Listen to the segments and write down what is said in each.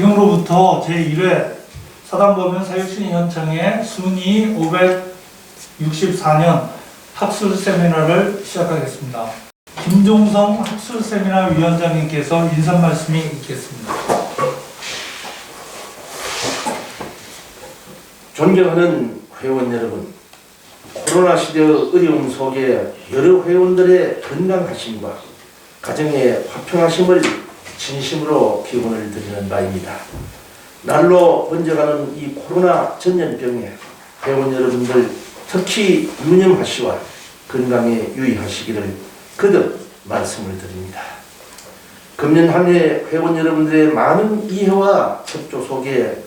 지금으로부터 제1회 사단법인 사육신 현장의 순위 564년 학술 세미나를 시작하겠습니다. 김종성 학술 세미나 위원장님께서 인사 말씀이 있겠습니다. 존경하는 회원 여러분, 코로나 시대의 어려움 속에 여러 회원들의 건강하심과 가정의 화평하심을 진심으로 기원을 드리는 바입니다. 날로 번져가는 이 코로나 전염병에 회원 여러분들 특히 유념하시와 건강에 유의하시기를 거듭 말씀을 드립니다. 금년 한해 회원 여러분들의 많은 이해와 협조 속에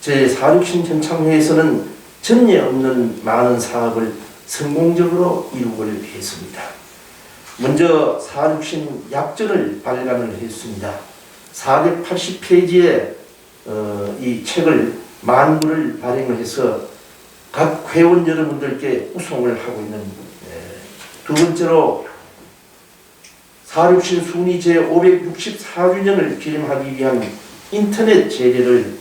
제466 현창회에서는 전례 없는 많은 사업을 성공적으로 이루고를 했습니다. 먼저 466 약전을 발간을 했습니다. 480페이지의 어, 이 책을 만부를 발행을 해서 각 회원 여러분들께 우송을 하고 있는 에, 두 번째로 466 순위 제564주년을 기념하기 위한 인터넷 제례를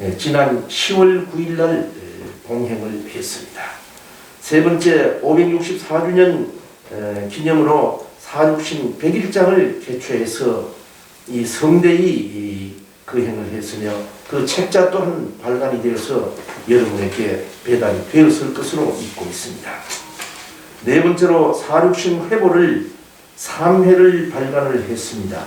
예, 지난 10월 9일 날 예, 봉행을 했습니다. 세 번째 564주년 에, 기념으로 사육신 100일장을 개최해서 이 성대히 이 거행을 했으며 그 책자 또한 발간이 되어서 여러분에게 배달이 되었을 것으로 믿고 있습니다. 네 번째로 사육신 회보를 3회를 발간을 했습니다.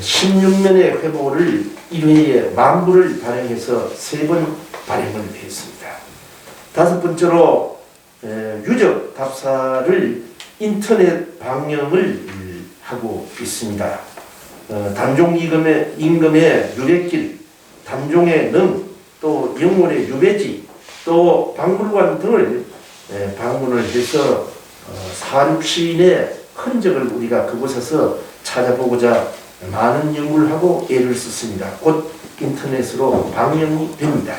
16년의 회보를 1회에 만부를 발행해서 세번 발행을 했습니다. 다섯 번째로 에, 유적 답사를 인터넷 방영을 하고 있습니다. 어, 단종 임금의, 임금의 유배길, 단종의 능, 또 영월의 유배지, 또 박물관 등을 에, 방문을 해서 어, 사육신의 흔적을 우리가 그곳에서 찾아보고자 많은 연구를 하고 애를 썼습니다. 곧 인터넷으로 방영이 됩니다.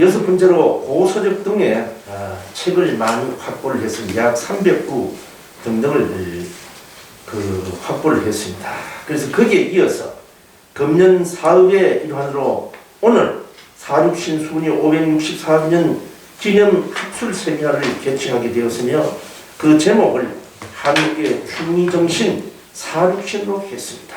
여섯 번째로 고서적 등의 아, 책을 많이 확보를 했습니다. 약 300부 등등을 그 확보를 했습니다. 그래서 거기에 이어서 금년 사업의 일환으로 오늘 사육신 순위 564년 기념 학술 세미나를 개최하게 되었으며 그 제목을 한국의 충의정신 사육신으로 했습니다.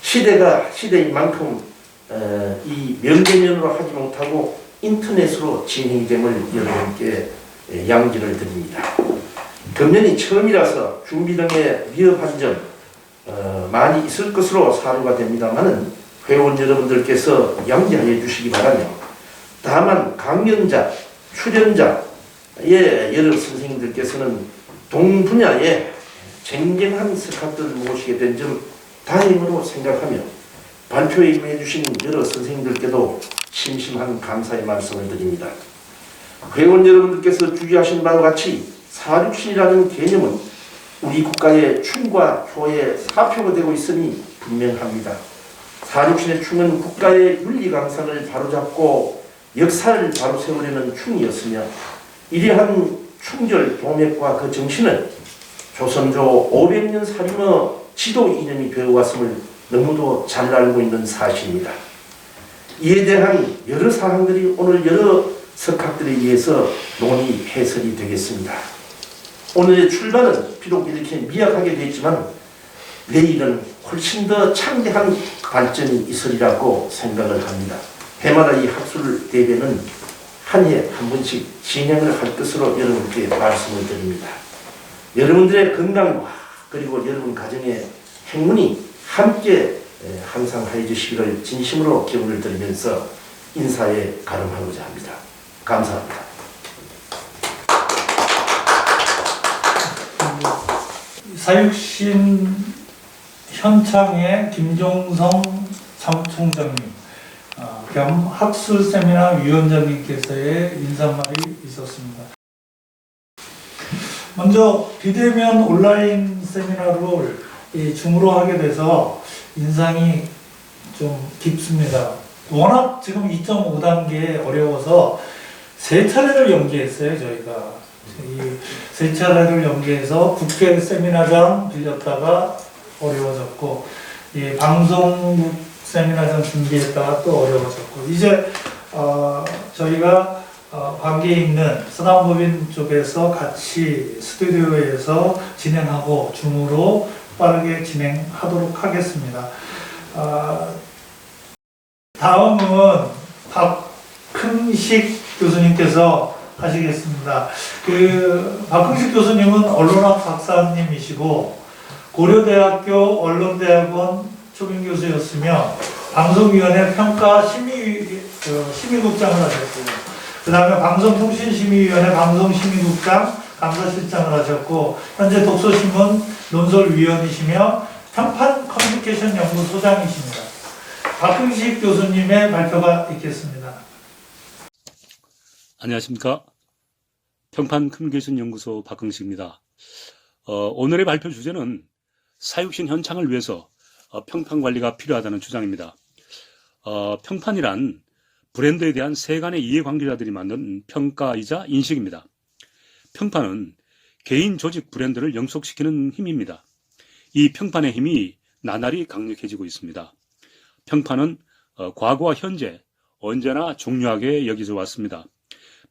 시대가 시대인 만큼 어, 이 면대면으로 하지 못하고 인터넷으로 진행이 됨을 여러분께 예, 양지를 드립니다. 금년이 처음이라서 준비 등의 위협한 점 어, 많이 있을 것으로 사료가 됩니다만은 회원 여러분들께서 양지하여 주시기 바라며 다만 강연자, 출연자의 여러 선생님들께서는 동 분야에 쟁쟁한 스카트를 모시게 된 점 다행으로 생각하며 발표에 임해 주신 여러 선생님들께도 심심한 감사의 말씀을 드립니다. 회원 여러분들께서 주의하신 바와 같이 사육신이라는 개념은 우리 국가의 충과 효의 사표가 되고 있으니 분명합니다. 사육신의 충은 국가의 윤리 강산을 바로잡고 역사를 바로 세우려는 충이었으며 이러한 충절 동맥과 그 정신을 조선조 500년 살림의 지도 이념이 배워왔음을 너무도 잘 알고 있는 사실입니다. 이에 대한 여러 사항들이 오늘 여러 석학들에 의해서 논의 해설이 되겠습니다. 오늘의 출발은 비록 이렇게 미약하게 되지만 내일은 훨씬 더 창대한 발전이 있으리라고 생각을 합니다. 해마다 이 학술 대회는 한해한 번씩 진행을 할 것으로 여러분께 말씀을 드립니다. 여러분들의 건강과 그리고 여러분 가정의 행운이 함께 에, 항상 하여 주시기를 진심으로 기원을 드리면서 인사에 가름하고자 합니다. 감사합니다. 사육신 현창의 김종성 사무총장님 어, 겸 학술 세미나 위원장님께서의 인사말이 있었습니다. 먼저 비대면 온라인 세미나를 이 줌으로 하게 돼서 인상이 좀 깊습니다. 워낙 지금 2.5단계 어려워서 세 차례를 연기했어요, 저희가. 이세 차례를 연기해서 국회 세미나장 빌렸다가 어려워졌고, 이 방송국 세미나장 준비했다가 또 어려워졌고 이제 어, 저희가 어, 관계에 있는 서당법인 쪽에서 같이 스튜디오에서 진행하고 줌으로 빠르게 진행하도록 하겠습니다. 아, 다음은 박흥식 교수님께서 하시겠습니다. 그 박흥식 교수님은 언론학 박사님이시고 고려대학교 언론대학원 초빙 교수였으며 방송위원회 평가 심의 그 심의국장을 하셨고요. 그 다음에 방송통신심의위원회 방송심의국장 감사실장을 하셨고 현재 독서신문 논설위원이시며 평판 커뮤니케이션 연구소장이십니다. 박흥식 교수님의 발표가 있겠습니다. 안녕하십니까. 평판 커뮤니케이션 연구소 박흥식입니다. 어, 오늘의 발표 주제는 사육신 현창을 위해서 어, 평판 관리가 필요하다는 주장입니다. 어, 평판이란 브랜드에 대한 세간의 이해관계자들이 만든 평가이자 인식입니다. 평판은 개인 조직 브랜드를 영속시키는 힘입니다. 이 평판의 힘이 나날이 강력해지고 있습니다. 평판은 어, 과거와 현재 언제나 중요하게 여기져 왔습니다.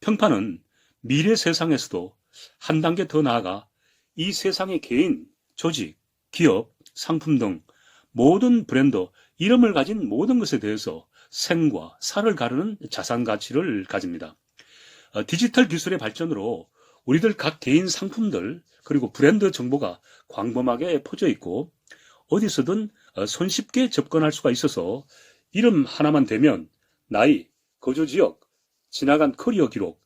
평판은 미래 세상에서도 한 단계 더 나아가 이 세상의 개인, 조직, 기업, 상품 등 모든 브랜드, 이름을 가진 모든 것에 대해서 생과 사를 가르는 자산 가치를 가집니다. 어, 디지털 기술의 발전으로 우리들 각 개인 상품들 그리고 브랜드 정보가 광범하게 퍼져 있고 어디서든 어, 손쉽게 접근할 수가 있어서 이름 하나만 대면 나이, 거주 지역, 지나간 커리어 기록,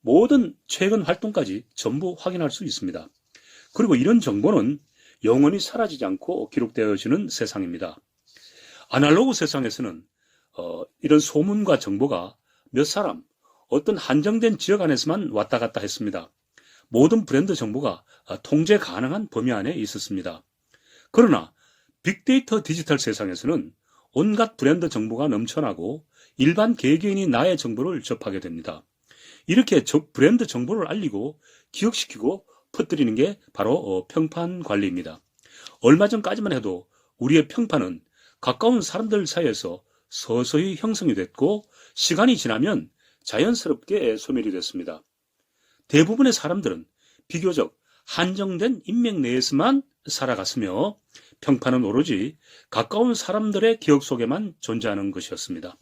모든 최근 활동까지 전부 확인할 수 있습니다. 그리고 이런 정보는 영원히 사라지지 않고 기록되어지는 세상입니다. 아날로그 세상에서는 어, 이런 소문과 정보가 몇 사람, 어떤 한정된 지역 안에서만 왔다 갔다 했습니다. 모든 브랜드 정보가 어, 통제 가능한 범위 안에 있었습니다. 그러나 빅데이터 디지털 세상에서는 온갖 브랜드 정보가 넘쳐나고 일반 개개인이 나의 정보를 접하게 됩니다. 이렇게 저 브랜드 정보를 알리고 기억시키고 퍼뜨리는 게 바로 어, 평판 관리입니다. 얼마 전까지만 해도 우리의 평판은 가까운 사람들 사이에서 서서히 형성이 됐고 시간이 지나면 자연스럽게 소멸이 됐습니다. 대부분의 사람들은 비교적 한정된 인맥 내에서만 살아갔으며 평판은 오로지 가까운 사람들의 기억 속에만 존재하는 것이었습니다.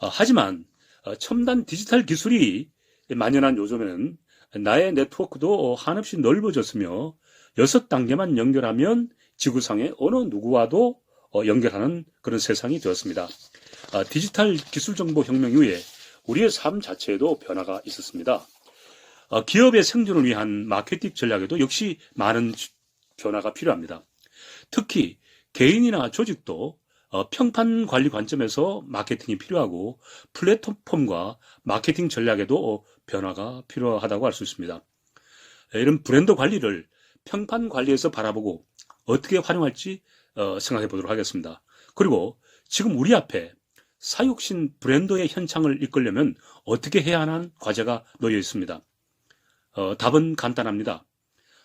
어, 하지만 어, 첨단 디지털 기술이 만연한 요즘에는 나의 네트워크도 한없이 넓어졌으며 여섯 단계만 연결하면 지구상의 어느 누구와도 어, 연결하는 그런 세상이 되었습니다. 아, 디지털 기술 정보 혁명 이후에 우리의 삶 자체에도 변화가 있었습니다. 어, 기업의 생존을 위한 마케팅 전략에도 역시 많은 주- 변화가 필요합니다. 특히 개인이나 조직도 어, 평판 관리 관점에서 마케팅이 필요하고 플랫폼과 마케팅 전략에도 어, 변화가 필요하다고 할 수 있습니다. 에, 이런 브랜드 관리를 평판 관리에서 바라보고 어떻게 활용할지 어, 생각해 보도록 하겠습니다. 그리고 지금 우리 앞에 사육신 브랜드의 현창을 이끌려면 어떻게 해야 하는 과제가 놓여 있습니다. 어, 답은 간단합니다.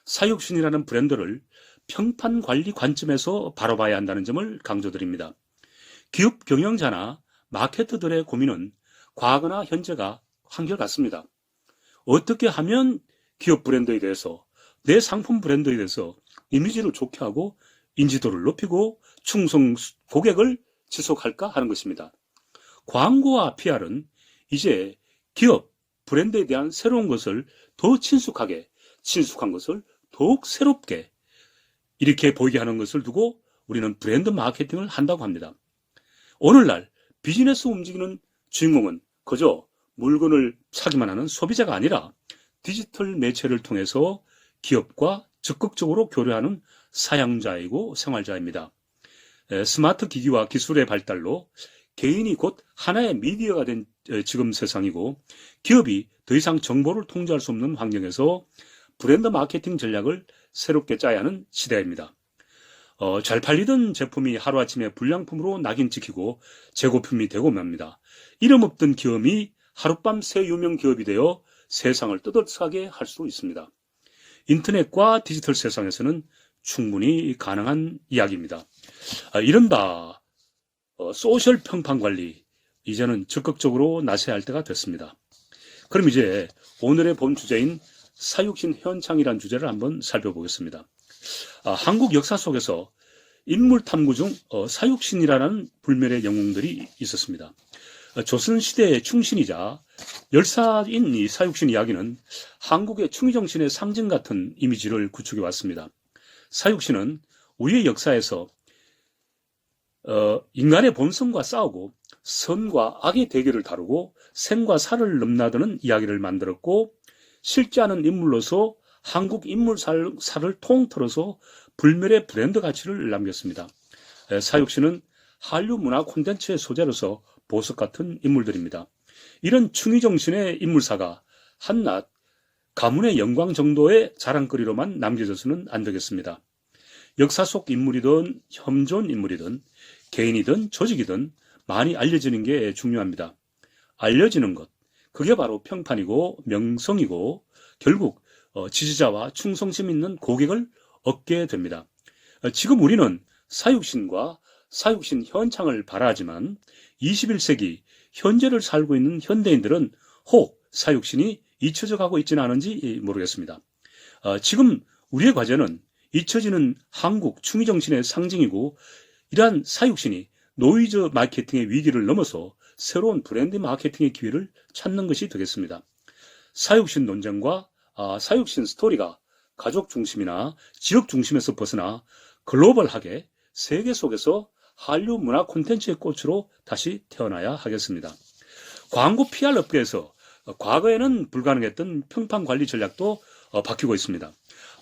사육신이라는 브랜드를 평판 관리 관점에서 바라봐야 한다는 점을 강조드립니다. 기업 경영자나 마케터들의 고민은 과거나 현재가 한결같습니다. 어떻게 하면 기업 브랜드에 대해서 내 상품 브랜드에 대해서 이미지를 좋게 하고 인지도를 높이고 충성 고객을 지속할까 하는 것입니다. 광고와 PR은 이제 기업 브랜드에 대한 새로운 것을 더 친숙하게 친숙한 것을 더욱 새롭게 이렇게 보이게 하는 것을 두고 우리는 브랜드 마케팅을 한다고 합니다. 오늘날 비즈니스 움직이는 주인공은 그저 물건을 사기만 하는 소비자가 아니라 디지털 매체를 통해서 기업과 적극적으로 교류하는 사용자이고 생활자입니다. 에, 스마트 기기와 기술의 발달로 개인이 곧 하나의 미디어가 된 에, 지금 세상이고 기업이 더 이상 정보를 통제할 수 없는 환경에서 브랜드 마케팅 전략을 새롭게 짜야 하는 시대입니다. 어, 잘 팔리던 제품이 하루아침에 불량품으로 낙인 찍히고 재고품이 되고 맙니다. 이름 없던 기업이 하룻밤 새 유명 기업이 되어 세상을 뜨뜻하게 할 수 있습니다. 인터넷과 디지털 세상에서는 충분히 가능한 이야기입니다. 아, 이른바 어, 소셜 평판 관리 이제는 적극적으로 나서야 할 때가 됐습니다. 그럼 이제 오늘의 본 주제인 사육신 현창이란 주제를 한번 살펴보겠습니다. 아, 한국 역사 속에서 인물 탐구 중 어, 사육신이라는 불멸의 영웅들이 있었습니다. 어, 조선 시대의 충신이자 열사인 이 사육신 이야기는 한국의 충의 정신의 상징 같은 이미지를 구축해 왔습니다. 사육신은 우리의 역사에서 어, 인간의 본성과 싸우고 선과 악의 대결을 다루고 생과 사를 넘나드는 이야기를 만들었고 실제하는 인물로서 한국 인물사를 통틀어서 불멸의 브랜드 가치를 남겼습니다. 에, 사육신은 한류 문화 콘텐츠의 소재로서 보석 같은 인물들입니다. 이런 충의 정신의 인물사가 한낱 가문의 영광 정도의 자랑거리로만 남겨져서는 안 되겠습니다. 역사 속 인물이든 혐존 인물이든 개인이든 조직이든 많이 알려지는 게 중요합니다. 알려지는 것, 그게 바로 평판이고 명성이고 결국 어, 지지자와 충성심 있는 고객을 얻게 됩니다. 어, 지금 우리는 사육신과 사육신 현창을 바라하지만 21세기 현재를 살고 있는 현대인들은 혹 사육신이 잊혀져 가고 있지는 않은지 모르겠습니다. 어, 지금 우리의 과제는 잊혀지는 한국 충의 정신의 상징이고 이러한 사육신이 노이즈 마케팅의 위기를 넘어서 새로운 브랜드 마케팅의 기회를 찾는 것이 되겠습니다. 사육신 논쟁과 아, 사육신 스토리가 가족 중심이나 지역 중심에서 벗어나 글로벌하게 세계 속에서 한류 문화 콘텐츠의 꽃으로 다시 태어나야 하겠습니다. 광고 PR 업계에서 과거에는 불가능했던 평판 관리 전략도 어, 바뀌고 있습니다.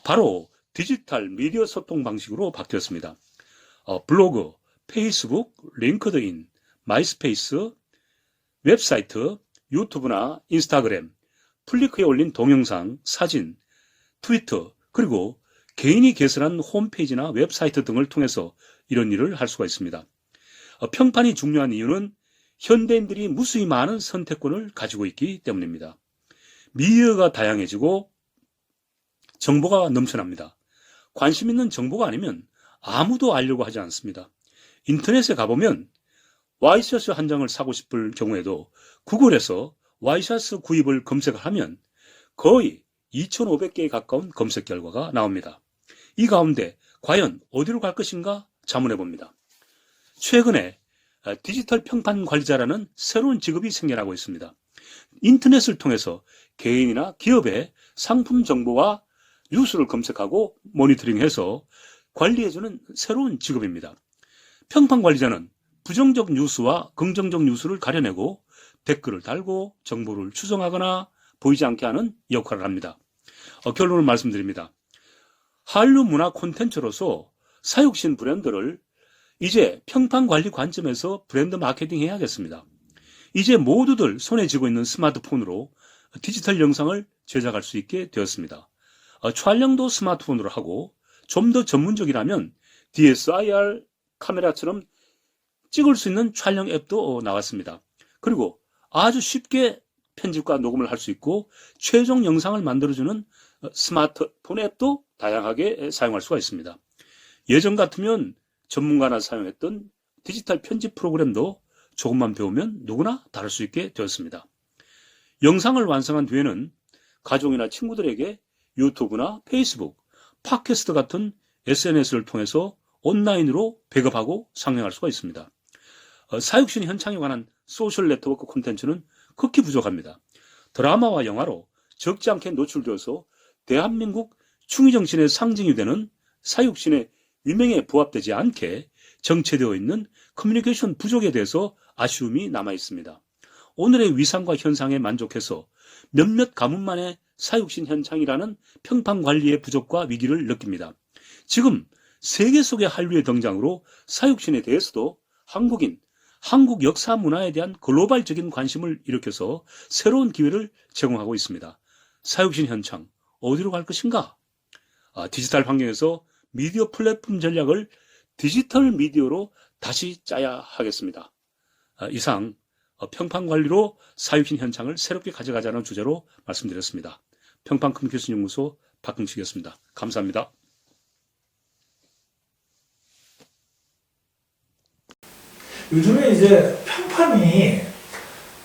바로 디지털 미디어 소통 방식으로 바뀌었습니다. 어, 블로그, 페이스북, 링크드인, 마이스페이스, 웹사이트, 유튜브나 인스타그램, 플리크에 올린 동영상, 사진, 트위터, 그리고 개인이 개설한 홈페이지나 웹사이트 등을 통해서 이런 일을 할 수가 있습니다. 어, 평판이 중요한 이유는 현대인들이 무수히 많은 선택권을 가지고 있기 때문입니다. 미디어가 다양해지고 정보가 넘쳐납니다. 관심 있는 정보가 아니면 아무도 알려고 하지 않습니다. 인터넷에 가보면 와이셔츠 한 장을 사고 싶을 경우에도 구글에서 와이셔츠 구입을 검색을 하면 거의 2,500개에 가까운 검색 결과가 나옵니다. 이 가운데 과연 어디로 갈 것인가 자문해 봅니다. 최근에 디지털 평판 관리자라는 새로운 직업이 생겨나고 있습니다. 인터넷을 통해서 개인이나 기업의 상품 정보와 뉴스를 검색하고 모니터링해서 관리해주는 새로운 직업입니다. 평판 관리자는 부정적 뉴스와 긍정적 뉴스를 가려내고 댓글을 달고 정보를 추정하거나 보이지 않게 하는 역할을 합니다. 어, 결론을 말씀드립니다. 한류 문화 콘텐츠로서 사육신 브랜드를 이제 평판 관리 관점에서 브랜드 마케팅 해야겠습니다. 이제 모두들 손에 쥐고 있는 스마트폰으로 디지털 영상을 제작할 수 있게 되었습니다. 어, 촬영도 스마트폰으로 하고 좀 더 전문적이라면 DSLR 카메라처럼 찍을 수 있는 촬영 앱도 어, 나왔습니다. 그리고 아주 쉽게 편집과 녹음을 할 수 있고 최종 영상을 만들어주는 어, 스마트폰 앱도 다양하게 사용할 수가 있습니다. 예전 같으면 전문가나 사용했던 디지털 편집 프로그램도 조금만 배우면 누구나 다룰 수 있게 되었습니다. 영상을 완성한 뒤에는 가족이나 친구들에게 유튜브나 페이스북, 팟캐스트 같은 SNS를 통해서 온라인으로 배급하고 상영할 수가 있습니다. 어, 사육신 현창에 관한 소셜 네트워크 콘텐츠는 극히 부족합니다. 드라마와 영화로 적지 않게 노출되어서 대한민국 충의정신의 상징이 되는 사육신의 유명에 부합되지 않게 정체되어 있는 커뮤니케이션 부족에 대해서 아쉬움이 남아 있습니다. 오늘의 위상과 현상에 만족해서 몇몇 가문만의 사육신 현창이라는 평판 관리의 부족과 위기를 느낍니다. 지금 세계 속의 한류의 등장으로 사육신에 대해서도 한국인, 한국 역사 문화에 대한 글로벌적인 관심을 일으켜서 새로운 기회를 제공하고 있습니다. 사육신 현창, 어디로 갈 것인가? 아, 디지털 환경에서 미디어 플랫폼 전략을 디지털 미디어로 다시 짜야 하겠습니다. 아, 이상 어, 평판 관리로 사육신 현창을 새롭게 가져가자는 주제로 말씀드렸습니다. 평판 커뮤니케이션 연구소 박흥식이었습니다. 감사합니다. 요즘에 이제 평판이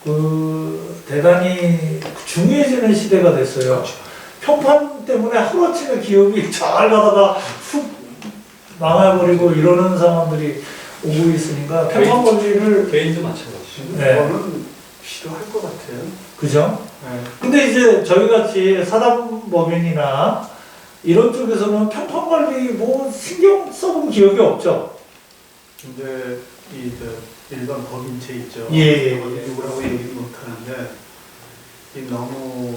그 대단히 중요해지는 시대가 됐어요. 평판 때문에 하루아침에 기업이 잘 가다가 훅 망해버리고 이러는 상황들이 오고 있으니까 평판 관리를 개인도 마찬가지죠. 네. 그거는 필요할 것 같아요. 그죠? 네. 근데 이제 저희 같이 사단법인이나 이런 쪽에서는 평판 관리 뭐 신경 써본 기억이 없죠. 근데 이저 일반 법인체 있죠. 예, 예, 예. 누구라고 얘기 못 하는데 이 너무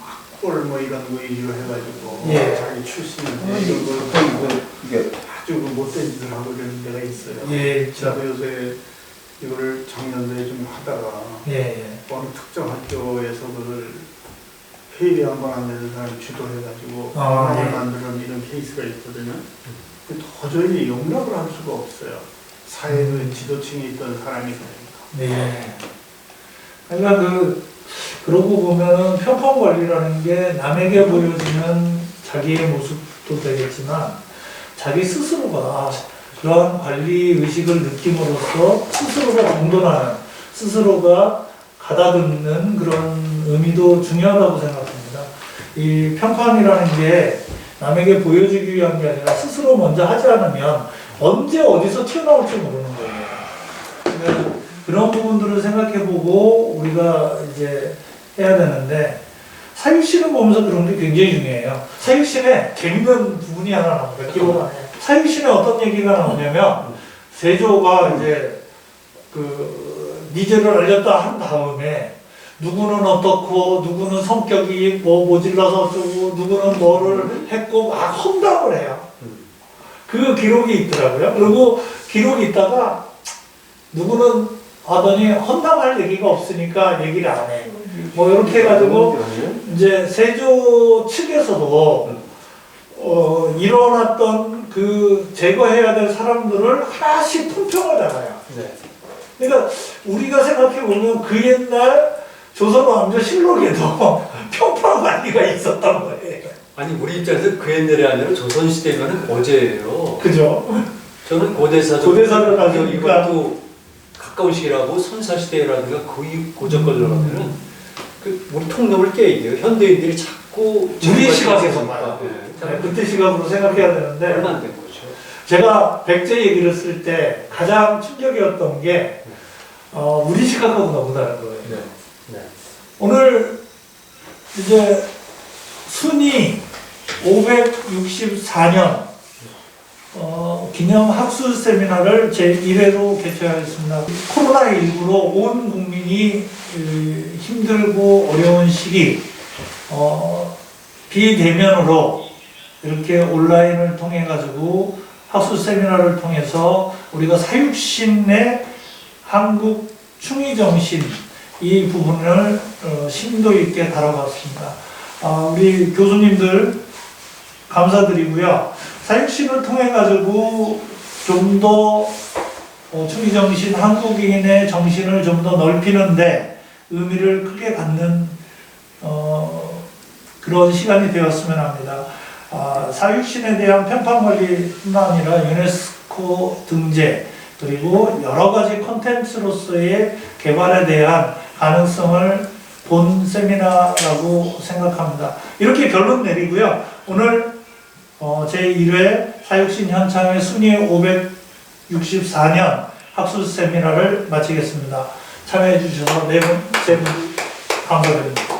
학골 뭐 이런 거 위주로 해가지고 예. 자기 출신인데 음. 이런 걸 이게 아주 그 못된 짓을 하고 이러는 데가 있어요. 예, 저도 저, 요새 이거를 작년도에 좀 하다가 예, 예. 어느 특정 학교에서 그걸 회의를 한번 안 내는 사람이 주도해가지고 아, 방법을 예. 만드는 이런 케이스가 있거든요. 근데 도저히 용납을 할 수가 없어요. 사회 그 지도층에 있던 사람이 그러니까. 네. 그러니까 그 그러고 보면은 평판 관리라는 게 남에게 보여지는 자기의 모습도 되겠지만 자기 스스로가 그러한 관리 의식을 느낌으로써 스스로가 공존하는 스스로가 가다듬는 그런 의미도 중요하다고 생각합니다. 이 평판이라는 게 남에게 보여주기 위한 게 아니라 스스로 먼저 하지 않으면 언제 어디서 튀어나올지 모르는. 그러니까 그런 부분들을 생각해보고 우리가 이제 해야 되는데 사육신을 보면서 그런 게 굉장히 중요해요. 사육신에 재밌는 부분이 하나 나옵니다. 안에. 사육신에 어떤 얘기가 나오냐면 세조가 이제 그 니제를 알렸다 한 다음에 누구는 어떻고 누구는 성격이 뭐 모질라서 어쩌고 누구는 뭐를 했고 막 험담을 해요. 그 기록이 있더라고요. 그리고 기록이 있다가 누구는 하더니 험담할 얘기가 없으니까 얘기를 안 해. 뭐 이렇게 해가지고 이제 세조 측에서도 어, 일어났던 그 제거해야 될 사람들을 하나씩 품평을 달아요. 네. 그러니까 우리가 생각해 보면 그 옛날 조선 왕조 실록에도 평판 관리가 있었단 말이에요. 아니 우리 입장에서 그 옛날이 아니라 조선 시대면은 고제예요. 그죠? 저는 고대사죠. 고대사를 가지니까. 이것도 가까운 시기라고 선사 시대라든가 거의 고전 걸려가면은 그 우리 통념을 깨야 돼요. 현대인들이 자꾸 우리 자꾸 시각에서 가지고 봐요. 있으니까. 네, 그때 시각으로 생각해야 되는데 얼마 안 된 거죠. 제가 백제 얘기를 쓸 때 가장 충격이었던 게 어, 우리 시각하고 너무 다른 거예요. 네. 네. 오늘 이제 순위 564년 어, 기념 학술 세미나를 제 1회로 개최하였습니다. 코로나19로 온 국민이 그, 힘들고 어려운 시기 어, 비대면으로 이렇게 온라인을 통해 가지고 학술 세미나를 통해서 우리가 사육신의 한국 충의 정신 이 부분을 어, 심도 있게 다뤄봤습니다. 아, 우리 교수님들 감사드리고요. 사육신을 통해 가지고 좀더 어, 충의 정신, 한국인의 정신을 좀 더 넓히는데 의미를 크게 갖는 어, 그런 시간이 되었으면 합니다. 아, 사육신에 대한 편판 관리뿐만 아니라 유네스코 등재 그리고 여러 가지 컨텐츠로서의 개발에 대한 가능성을 본 세미나라고 생각합니다. 이렇게 결론 내리고요. 오늘 어, 제1회 사육신 현창의 순위 564년 학술 세미나를 마치겠습니다. 참여해 주셔서 네 분, 세분 감사드립니다.